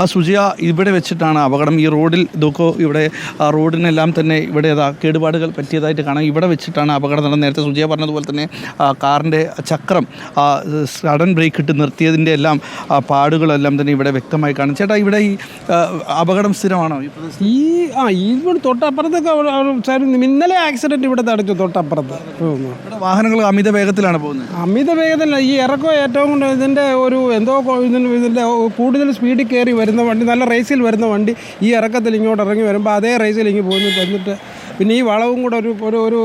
ആ സുജിയ ഇവിടെ വെച്ചിട്ടാണ് അപകടം. ഈ റോഡിൽ ഇതൊക്കെ ഇവിടെ ആ റോഡിനെല്ലാം തന്നെ ഇവിടെ അതാ കേടുപാടുകൾ പറ്റിയതായിട്ട് കാണാം. ഇവിടെ വെച്ചിട്ടാണ് അപകടം നടന്നത്. നേരത്തെ സുജിയ പറഞ്ഞതുപോലെ തന്നെ ആ കാറിന്റെ ചക്രം ആ സഡൻ ബ്രേക്ക് ഇട്ട് നിർത്തിയതിന്റെ എല്ലാം പാടുകളെല്ലാം തന്നെ ഇവിടെ വ്യക്തമായി കാണാം. ചേട്ടാ ഇവിടെ ഈ അപകടം സ്ഥിരമാണോ? ഈ ആ ഈ തൊട്ടപ്പുറത്തൊക്കെ ഇന്നലെ ആക്സിഡന്റ് ഇവിടെ തടച്ചു തൊട്ടപ്പുറത്ത്. ഇവിടെ വാഹനങ്ങൾ അമിത വേഗത്തിലാണ് പോകുന്നത്. അമിത വേഗതല്ല ഈ ഇറക്കം ഏറ്റവും കൊണ്ട് ഇതിന്റെ ഒരു എന്തോ ഇതിന്റെ കൂടുതൽ സ്പീഡിൽ കയറി വരുന്ന വണ്ടി നല്ല റേസിൽ വരുന്ന വണ്ടി ഈ ഇറക്കത്തിൽ ഇങ്ങോട്ട് ഇറങ്ങി വരുമ്പോൾ അതേ റേസിൽ ഇങ്ങ് പോയി വന്നിട്ട് പിന്നെ ഈ വളവും കൂടെ ഒരു ഒരു ഒരു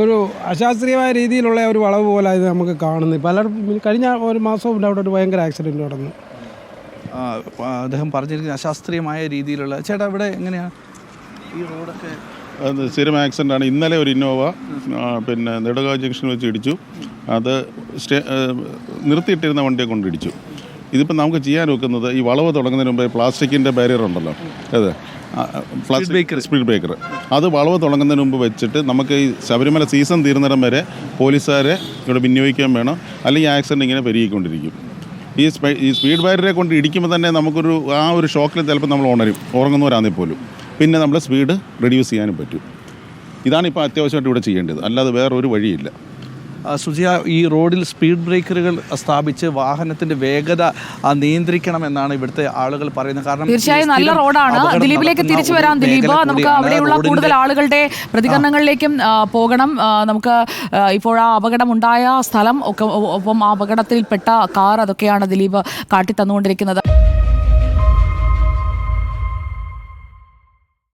ഒരു അശാസ്ത്രീയമായ രീതിയിലുള്ള ഒരു വളവ് പോലെ ഇത് നമുക്ക് കാണുന്നത് പലർക്കും കഴിഞ്ഞ ഒരു മാസവും അവിടെ ഒരു ഭയങ്കര ആക്സിഡന്റ് നടന്നു. അദ്ദേഹം പറഞ്ഞിരിക്കുന്ന അശാസ്ത്രീയമായ രീതിയിലുള്ള ചേട്ടാ ഇവിടെ എങ്ങനെയാണ് ഈ റോഡൊക്കെ അത് സ്ഥിരം ആക്സിഡന്റ് ആണ്. ഇന്നലെ ഒരു ഇന്നോവ പിന്നെ നെടുക ജംഗ്ഷൻ വെച്ച് ഇടിച്ചു. അത് സ്റ്റേ നിർത്തിയിട്ടിരുന്ന വണ്ടിയെ കൊണ്ട് ഇടിച്ചു. ഇതിപ്പോൾ നമുക്ക് ചെയ്യാൻ വെക്കുന്നത് ഈ വളവ് തുടങ്ങുന്നതിന് മുമ്പ് പ്ലാസ്റ്റിക്കിന്റെ ബാരിയർ ഉണ്ടല്ലോ. അതെ. പ്ലാസ്റ്റിക് സ്പീഡ് ബ്രേക്കർ അത് വളവ് തുടങ്ങുന്നതിന് മുമ്പ് വെച്ചിട്ട് നമുക്ക് ഈ ശബരിമല സീസൺ തീരുന്നിടം വരെ പോലീസുകാരെ ഇവിടെ വിനിയോഗിക്കാൻ വേണം. അല്ലെങ്കിൽ ആക്സിഡന്റ് ഇങ്ങനെ പെരുകിക്കൊണ്ടിരിക്കും. ഈ സ്പീ- ഈ സ്പീഡ് ബാരിയറെ കൊണ്ട് ഇടിക്കുമ്പോൾ തന്നെ നമുക്കൊരു ആ ഒരു ഷോക്കിൽ ചിലപ്പോൾ നമ്മൾ ഉണരും. ഉറങ്ങുന്നവരാണെങ്കിൽ പോലും. പിന്നെ നമ്മൾ സ്പീഡ് റെഡ്യൂസ് ചെയ്യാനും പറ്റും. ഇതാണ് ഇപ്പോൾ അത്യാവശ്യമായിട്ട് ഇവിടെ ചെയ്യേണ്ടത്. അല്ലാതെ വേറെ ഒരു വഴിയില്ല. സുജിയ ഈ റോഡിൽ സ്പീഡ് ബ്രേക്കറുകൾ സ്ഥാപിച്ച് വാഹനത്തിന്റെ വേഗത നിയന്ത്രിക്കണം എന്നാണ് ഇവിടുത്തെ ആളുകൾ പറയുന്നത്. കാരണം തീർച്ചയായും നല്ല റോഡാണ്. ദിലീപിലേക്ക് തിരിച്ചു വരാം. ദിലീപ് നമുക്ക് അവിടെയുള്ള കൂടുതൽ ആളുകളുടെ പ്രതികരണങ്ങളിലേക്കും പോകണം. നമുക്ക് ഇപ്പോൾ ആ അപകടം ഉണ്ടായ സ്ഥലം ഒക്കെ ഒപ്പം ആ അപകടത്തിൽപ്പെട്ട കാർ അതൊക്കെയാണ് ദിലീപ് കാട്ടി തന്നുകൊണ്ടിരിക്കുന്നത്